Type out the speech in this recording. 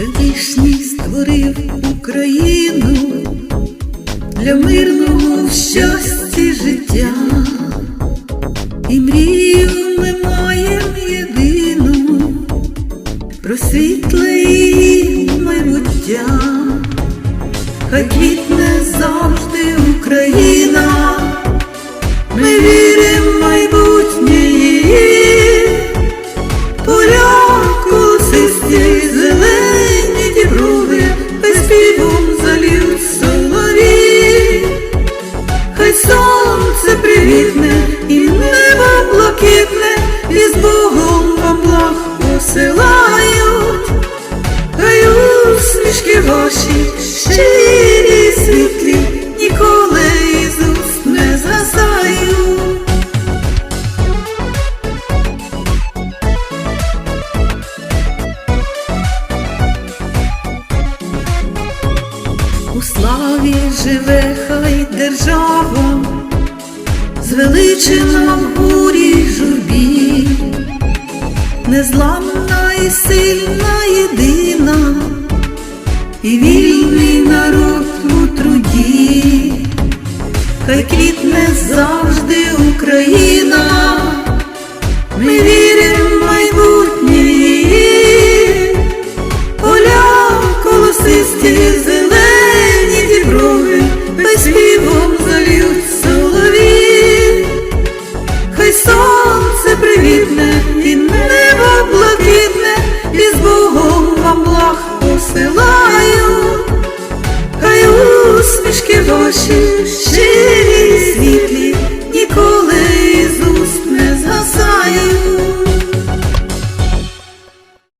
Всевишній створив Україну для мирного в щасті життя, і мрію ми маємо єдину про світле її майбуття, хай посилають, хай усмішки ваші щирі світлі, ніколи із уст не згасають. У славі живе хай держава, звеличена в бурі журбі, незламна і сильна єдина, і вільний народ у труді, хай квітне завжди Україна, усмішки ваші